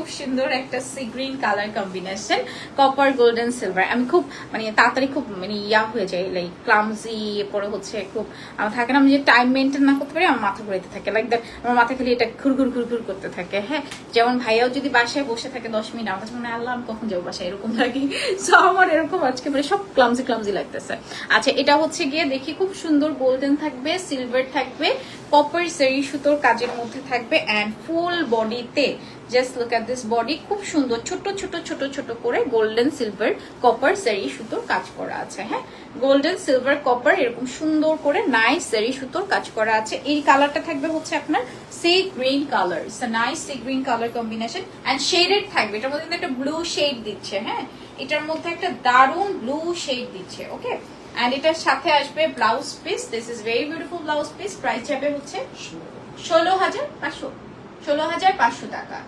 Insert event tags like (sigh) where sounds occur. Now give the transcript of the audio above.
খুব সুন্দর একটা sea green colour combination copper golden silver আমি খুব মানে তাড়াতাড়ি খুব মানে ইয়া হয়ে যায় লাইক ক্লামজি পরে হচ্ছে খুব আমার থাকে না, আমি যে টাইম মেনটেন না করতে পারি, আমার মাথা ঘুরাইতে থাকে। লাইক দ্যাট আমার মাথা খালি এটা ঘুর ঘুর ঘুর ঘুর করতে থাকে হ্যাঁ? যেমন ভাইয়াও যদি বাসায় বসে থাকে দশ মিনিট, আমার কাছে মনে আল্লাহ, আমি কখন যাব বাসায়? এরকম লাগে। (laughs) সো আমার এরকম আজকে মানে সব ক্লামজি ক্লামজি লাগতেছে। আচ্ছা এটা হচ্ছে গিয়ে দেখি, খুব সুন্দর গোল্ডেন থাকবে সিলভার থাকবে কপার সেরি সুতোর কাজের মধ্যে থাকবে অ্যান্ড ফুল বডিতে just look at this body খুব সুন্দর, ছোট ছোট ছোট ছোট করে গোল্ডেন সিলভার কপার সেরি সুতোর কাজ করা আছে হ্যাঁ? গোল্ডেন সিলভার কপার এরকম সুন্দর করে নাইস সেরি সুতোর কাজ করা আছে। এই কালারটা থাকবে হচ্ছে আপনার sea green colour nice sea green colour combination and shaded থাকবে। এটার মধ্যে একটা ব্লু শেড দিচ্ছে হ্যাঁ? এটার মধ্যে একটা দারুণ ব্লু শেড দিচ্ছে ওকে অ্যান্ড এটার সাথে আসবে blouse piece this is very beautiful blouse piece price যাবে হচ্ছে ষোলো হাজার পাঁচশো, ষোলো হাজার পাঁচশো টাকা।